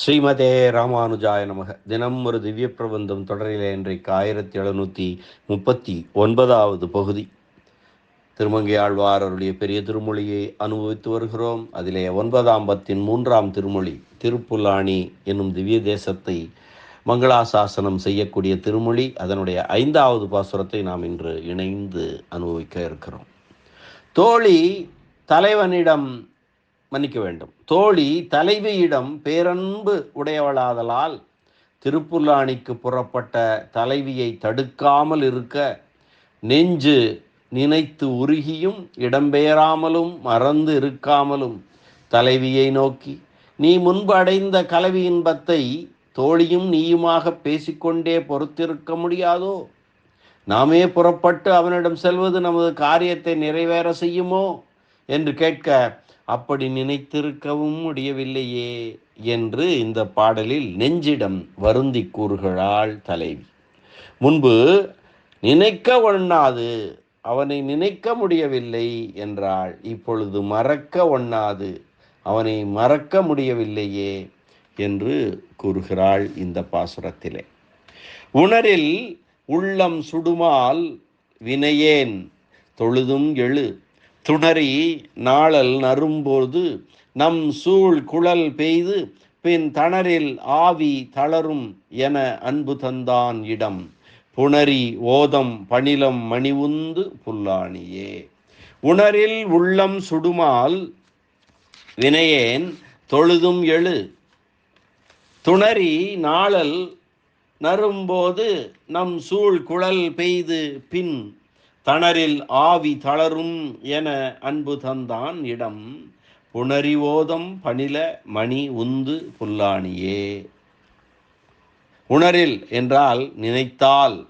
ஸ்ரீமதே ராமானுஜாய நமக. தினம் ஒரு திவ்ய பிரபந்தம் தொடரிலே இன்றைக்கு ஆயிரத்தி எழுநூற்றி முப்பத்தி ஒன்பதாவது பகுதி. திருமங்கை ஆழ்வார் அவருடைய பெரிய திருமொழியை அனுபவித்து வருகிறோம். அதிலே ஒன்பதாம் பத்தின் மூன்றாம் திருமொழி திருப்புலாணி என்னும் திவ்ய தேசத்தை மங்களாசாசனம் செய்யக்கூடிய திருமொழி. அதனுடைய ஐந்தாவது பாசுரத்தை நாம் இன்று இணைந்து அனுபவிக்க இருக்கிறோம். தோழி தலைவனிடம் மன்னிக்க வேண்டும். தோழி தலைவியிடம் பேரன்பு உடையவளாதலால் திருப்புல்லாணிக்கு புறப்பட்ட தலைவியை தடுக்காமல் இருக்க நெஞ்சு நினைத்து உருகியும் இடம்பெயராமலும் மறந்து இருக்காமலும் தலைவியை நோக்கி நீ முன்பு அடைந்த கலவி இன்பத்தை தோழியும் நீயுமாக பேசிக்கொண்டே பொறுத்திருக்க முடியாதோ? நாமே புறப்பட்டு அவனிடம் செல்வது நமது காரியத்தை நிறைவேற செய்யுமோ? என்று கேட்க அப்படி நினைத்திருக்கவும் முடியவில்லையே என்று இந்த பாடலில் நெஞ்சிடம் வருந்தி கூறுகிறாள் தலைவி. முன்பு நினைக்க ஒண்ணாது அவனை நினைக்க முடியவில்லை என்றாள். இப்பொழுது மறக்க ஒண்ணாது அவனை மறக்க முடியவில்லையே என்று கூறுகிறாள் இந்த பாசுரத்திலே. உணரில் உள்ளம் சுடுமால் வினையேன் தொழுதும் எழு துணறி நாளல் நறும்போது நம் சூழ் குழல் பெய்து பின் தணரில் ஆவி தளரும் என அன்பு தந்தான் இடம். புணரி ஓதம் பணிலம் மணிவுந்து புல்லாணியே. உணரில் உள்ளம் சுடுமால் வினையேன் தொழுதும் எழு. துணரி நாளல் நரும்போது நம் சூழ் குழல் பெய்து பின் தணரில் ஆவி தளரும் என அன்பு தந்தான் இடம். புணரிவோதம் பணில மணி உந்து புல்லாணியே. உணரில் என்றால் நினைத்தால்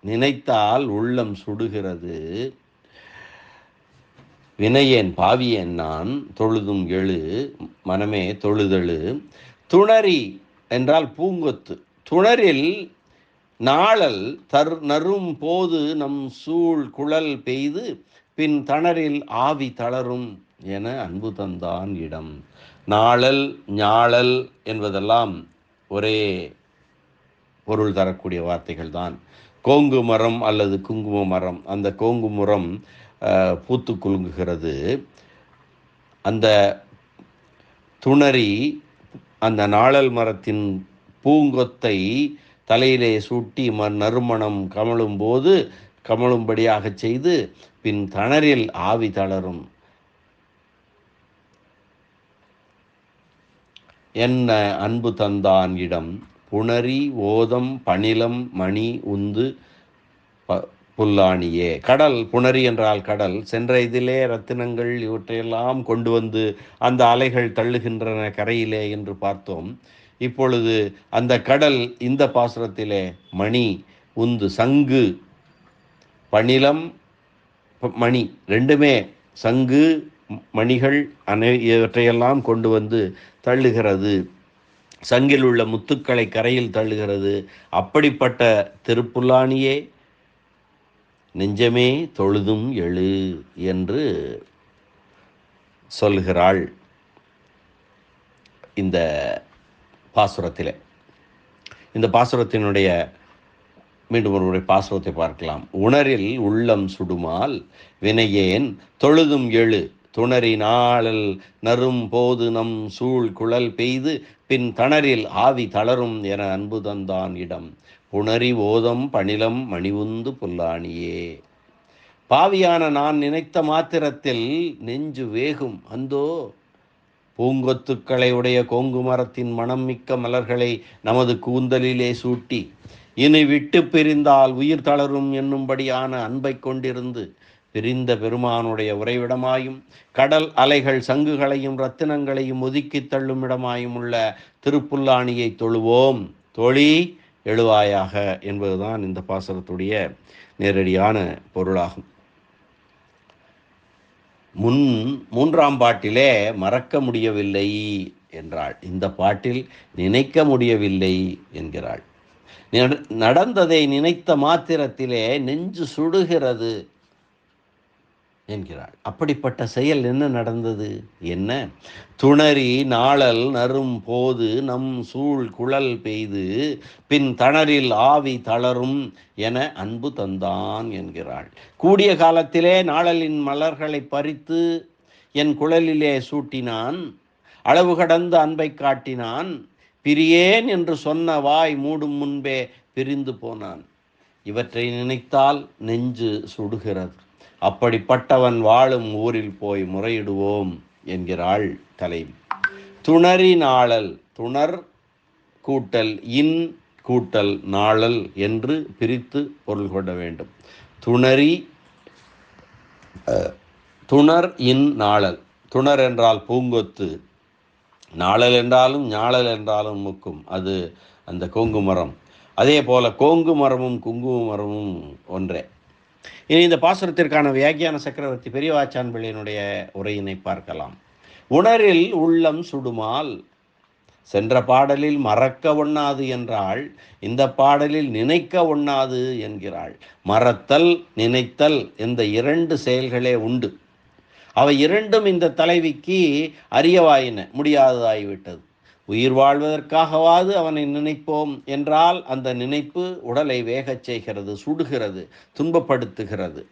நினைத்தால் உள்ளம் சுடுகிறது. வினையேன் பாவியேன் நான் தொழுதும் எழு மனமே தொழுதழு. துணரி என்றால் பூங்கொத்து. துணரில் நாளல் தர் நரும் போது நம் சூழ் குழல் பெய்து பின் தணரில் ஆவி தளரும் என அன்பு தந்தான் இடம். நாளல் ஞாழல் என்பதெல்லாம் ஒரே பொருள் தரக்கூடிய வார்த்தைகள் தான். கோங்கு மரம் அல்லது குங்கும மரம் அந்த கோங்கு மரம் பூத்து குலுங்குகிறது. அந்த துணரி அந்த நாளல் மரத்தின் பூங்கொத்தை தலையிலே சூட்டி ம நறுமணம் கமழும் போது கமழும்படியாக செய்து பின் தணரில் ஆவி தளரும். என்ன அன்பு தந்தான் இடம்? புணரி ஓதம் பணிலம் மணி உந்து புல்லாணியே. கடல் புணரி என்றால் கடல். சென்ற இதிலே ரத்தினங்கள் இவற்றையெல்லாம் கொண்டு வந்து அந்த அலைகள் தள்ளுகின்றன கரையிலே என்று பார்த்தோம். இப்பொழுது அந்த கடல் இந்த பாசுரத்திலே மணி உந்து சங்கு பணிலம் மணி ரெண்டுமே சங்கு மணிகள் அனை இவற்றையெல்லாம் கொண்டு வந்து தள்ளுகிறது. சங்கில் உள்ள முத்துக்களை கரையில் தள்ளுகிறது. அப்படிப்பட்ட திருப்புல்லானியே நெஞ்சமே தொழுதும் எழு என்று சொல்கிறாள் இந்த பாசுரத்திலே. இந்த பாசுரத்தினுடைய மீண்டும் ஒருமுறை பாசுரத்தை பார்க்கலாம். உணரில் உள்ளம் சுடுமால் வினையேன் தொழுதும் எழு. துணரி நாளல் நரும் போது நம் சூழ் குழல் பெய்து பின் தணரில் ஆவி தளரும் என அன்பு தந்தான் இடம். புணரி ஓதம் பணிலம் மணிவுந்து புல்லாணியே பாவியான நான் நினைத்த மாத்திரத்தில் நெஞ்சு வேகும். அந்தோ பூங்கொத்துக்களை உடைய கோங்கு மரத்தின் மனம் மிக்க மலர்களை நமது கூந்தலிலே சூட்டி இனி விட்டு பிரிந்தால் உயிர் தளரும் என்னும்படியான அன்பை கொண்டிருந்து பிரிந்த பெருமானுடைய உறைவிடமாயும் கடல் அலைகள் சங்குகளையும் ரத்தினங்களையும் ஒதுக்கி தள்ளும் இடமாயும் உள்ள திருப்புல்லாணியை தொழுவோம். தொழி எழுவாயாக என்பதுதான் இந்த பாசனத்துடைய நேரடியான பொருளாகும். முன் மூன்றாம் பாட்டிலே மறக்க முடியவில்லை என்றாள். இந்த பாட்டில் நினைக்க முடியவில்லை என்கிறாள். நடந்ததை நினைத்த மாத்திரத்திலே நெஞ்சு சுடுகிறது என்கிறாள். அப்படிப்பட்ட செயல் என்ன நடந்தது? என்ன? துணறி நாளல் நரும் போது நம் சூழ் குழல் பெய்து பின் தணரில் ஆவி தளரும் என அன்பு தந்தான் என்கிறாள். கூடிய காலத்திலே நாளலின் மலர்களை பறித்து என் குழலிலே சூட்டினான் அளவு கடந்த அன்பை காட்டினான் பிரியேன் என்று சொன்ன வாய் மூடும் முன்பே பிரிந்து போனான். இவற்றை நினைத்தால் நெஞ்சு சுடுகிறது. அப்படிப்பட்டவன் வாழும் ஊரில் போய் முறையிடுவோம் என்கிறாள் தலைவி. துணரி நாளல் துணர் கூட்டல் இன் கூட்டல் நாளல் என்று பிரித்து பொருள் கொள்ள வேண்டும். துணரி துணர் இன் நாளல். துணர் என்றால் பூங்கொத்து. நாளல் என்றாலும் ஞாழல் என்றாலும் முக்கும். அது அந்த கோங்கு மரம். அதே போல கோங்கு மரமும் குங்கும மரமும் ஒன்றே. இனி இந்த பாசுரத்திற்கான வியாக்கியான சக்கரவர்த்தி பெரியவாச்சான்பிள்ளையினுடைய உரையினை பார்க்கலாம். உணரில் உள்ளம் சுடுமால் சென்ற பாடலில் மறக்க ஒண்ணாது என்றாள் இந்த பாடலில் நினைக்க ஒண்ணாது என்கிறாள். மறத்தல் நினைத்தல் இந்த இரண்டு செயல்களே உண்டு. அவை இரண்டும் இந்த தலைவிக்கு அறியவாயின முடியாததாகிவிட்டது உயிர் வாழ்வதற்காகவாது அவனை நினைப்போம் என்றால் அந்த நினைப்பு உடலை வேகச் செய்கிறது சுடுகிறது துன்பப்படுத்துகிறது.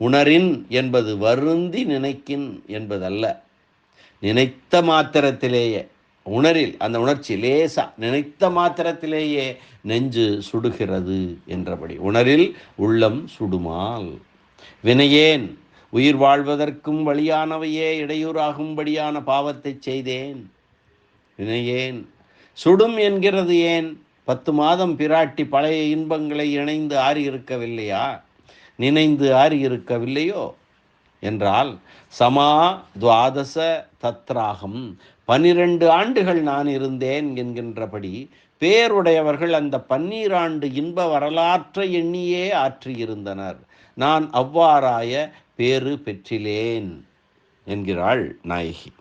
உணரின் என்பது வருந்தி நினைக்கின் என்பதல்ல. நினைத்த மாத்திரத்திலேயே உணரில் அந்த உணர்ச்சி லேசா நினைத்த மாத்திரத்திலேயே நெஞ்சு சுடுகிறது என்றபடி. உணரில் உள்ளம் சுடுமால். வினையேன் உயிர் வாழ்வதற்கும் வழியானவையே இடையூறாகும்படியான பாவத்தை செய்தேன். ஏன்? சுடும் என்கிறது ஏன்? பத்து மாதம் பிராட்டி பழைய இன்பங்களை இணைந்து ஆறி இருக்கவில்லையா நினைந்து ஆறி இருக்கவில்லையோ என்றால் சமா துவாதச தத்ராகம். பனிரெண்டு ஆண்டுகள் நான் இருந்தேன் என்கின்றபடி பேருடையவர்கள் அந்த பன்னீராண்டு இன்ப வரலாற்றை எண்ணியே ஆற்றியிருந்தனர். நான் அவ்வாறாய பேறு பெற்றிலேன் என்கிறாள் நாயகி.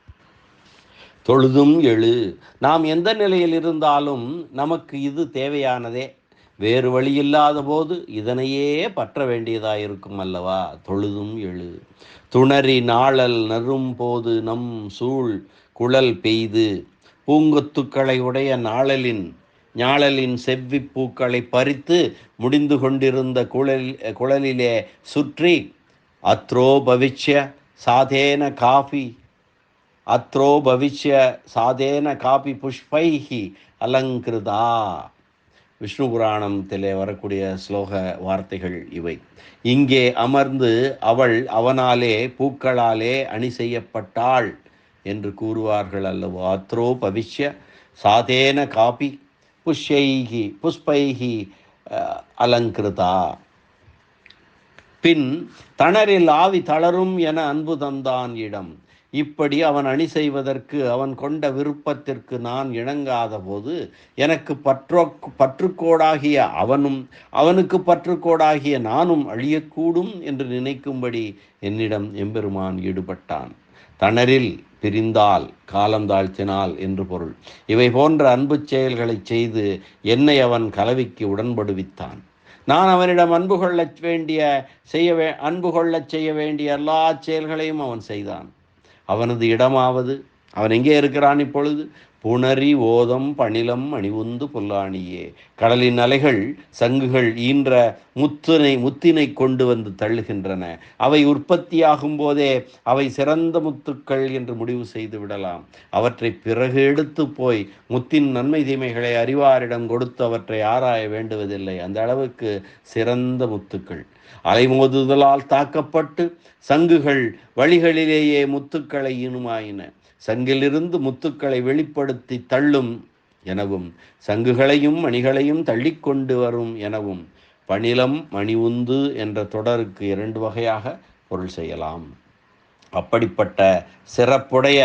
தொழுதும் எழு. நாம் எந்த நிலையில் இருந்தாலும் நமக்கு இது தேவையானதே. வேறு வழி இல்லாத போது இதனையே பற்ற வேண்டியதாயிருக்கும் அல்லவா? தொழுதும் எழு. துணறி நாளல் நறும் போது நம் சூழ் குழல் பெய்து. பூங்கொத்துக்களை உடைய நாளலின் ஞாழலின் செவ்வி பூக்களை பறித்து முடிந்து கொண்டிருந்த குழல் குழலிலே சுற்றி அத்ரோ பவிஷ்ய சாதேன காஃபி அத்ரோ பவிஷ்ய சாதேன காபி புஷ்பைஹி அலங்கிருதா விஷ்ணு புராணத்திலே வரக்கூடிய ஸ்லோக வார்த்தைகள் இவை. இங்கே அமர்ந்து அவள் அவனாலே பூக்களாலே அணி செய்யப்பட்டாள் என்று கூறுவார்கள் அல்லவோ? அத்ரோ பவிஷ்ய சாதேன காபி புஷ்யைகி புஷ்பைகி அலங்கிருதா. பின் தணரில் ஆவி தளரும் என அன்பு தந்தான் இடம். இப்படி அவன் அணி செய்வதற்கு அவன் கொண்ட விருப்பத்திற்கு நான் இணங்காத போது எனக்கு பற்றோ பற்றுக்கோடாகிய அவனும் அவனுக்கு பற்றுக்கோடாகிய நானும் அழியக்கூடும் என்று நினைக்கும்படி என்னிடம் எம்பெருமான் ஈடுபட்டான். தணரில் பிரிந்தால் காலம் தாழ்த்தினால் என்று பொருள். இவை போன்ற அன்பு செயல்களை செய்து என்னை அவன் கலவிக்கு உடன்படுவித்தான். நான் அவனிடம் அன்பு கொள்ள வேண்டிய செய்ய வே அன்பு கொள்ளச் செய்ய வேண்டிய எல்லா செயல்களையும் அவன் செய்தான். அவனது இடமாவது. அவன் எங்கே இருக்கிறான் இப்பொழுது? புணரி ஓதம் பணிலம் அணிவுந்து பொல்லாணியே கடலின் அலைகள் சங்குகள் ஈன்ற முத்தினை முத்தினை கொண்டு வந்து தள்ளுகின்றன. அவை உற்பத்தியாகும் போதே அவை சிறந்த முத்துக்கள் என்று முடிவு செய்து விடலாம். அவற்றை பிறகு எடுத்து போய் முத்தின் நன்மை தீமைகளை அறிவாரிடம் கொடுத்து அவற்றை ஆராய வேண்டுவதில்லை. அந்த அளவுக்கு சிறந்த முத்துக்கள். அலைமோதுதலால் தாக்கப்பட்டு சங்குகள் வழிகளிலேயே முத்துக்களை இனுமாயின சங்கிலிருந்து முத்துக்களை வெளிப்படுத்தி தள்ளும் எனவும் சங்குகளையும் மணிகளையும் தள்ளிக்கொண்டு வரும் எனவும் பணிலம் மணி உந்து என்ற தொடருக்கு இரண்டு வகையாக பொருள் செய்யலாம். அப்படிப்பட்ட சிறப்புடைய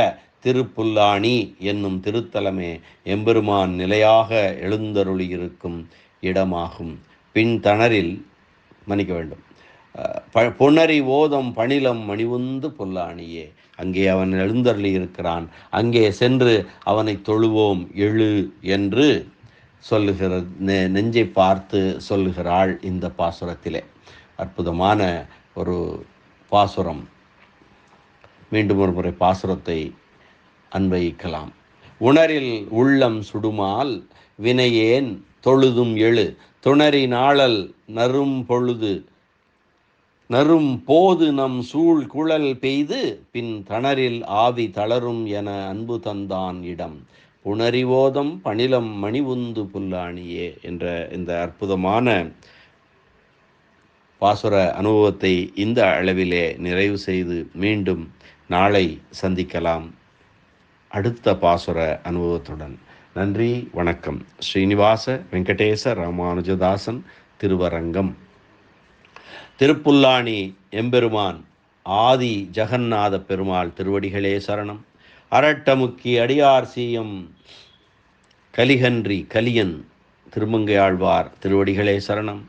திருப்புல்லாணி என்னும் திருத்தலமே எம்பெருமான் நிலையாக எழுந்தருளியிருக்கும் இடமாகும். பின் தணரில் மன்னிக்க வேண்டும். பொன்னரி ஓதம் பணிலம் மணிவுந்து பொல்லாணியே அங்கே அவன் எழுந்தருளி இருக்கிறான். அங்கே சென்று அவனை தொழுவோம் எழு என்று சொல்லுகிற நெ நெஞ்சை பார்த்து சொல்லுகிறாள் இந்த பாசுரத்திலே. அற்புதமான ஒரு பாசுரம். மீண்டும் ஒரு முறை பாசுரத்தை அன்வயிக்கலாம் உணரில் உள்ளம் சுடுமால் வினையேன் தொழுதும் எழு. துணரி நாளல் நரும் பொழுது நரும் போது நம் சூழ் குழல் பெய்து பின் தணரில் ஆவி தளரும் என அன்பு தந்தான் இடம். புணரிவோதம் பணிலம் மணிவுந்து புல்லாணியே என்ற இந்த அற்புதமான பாசுர அனுபவத்தை இந்த அளவிலே நிறைவு செய்து மீண்டும் நாளை சந்திக்கலாம். அடுத்த பாசுர அனுபவத்துடன். நன்றி வணக்கம். ஸ்ரீனிவாச வெங்கடேச ராமானுஜதாசன் திருவரங்கம். திருப்புல்லாணி எம்பெருமான் ஆதி ஜெகநாத பெருமாள் திருவடிகளே சரணம். அரட்டமுக்கி அடியார் சீயம் கலிகன்றி கலியன் திருமங்கையாழ்வார் திருவடிகளே சரணம்.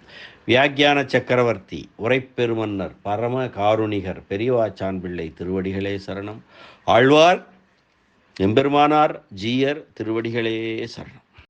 வியாக்கியான சக்கரவர்த்தி உரைப்பெருமன்னர் பரம காருணிகர் பெரியவாச்சான் பிள்ளை திருவடிகளே சரணம். ஆழ்வார் எம்பெருமானார் ஜீயர் திருவடிகளே சரணம்.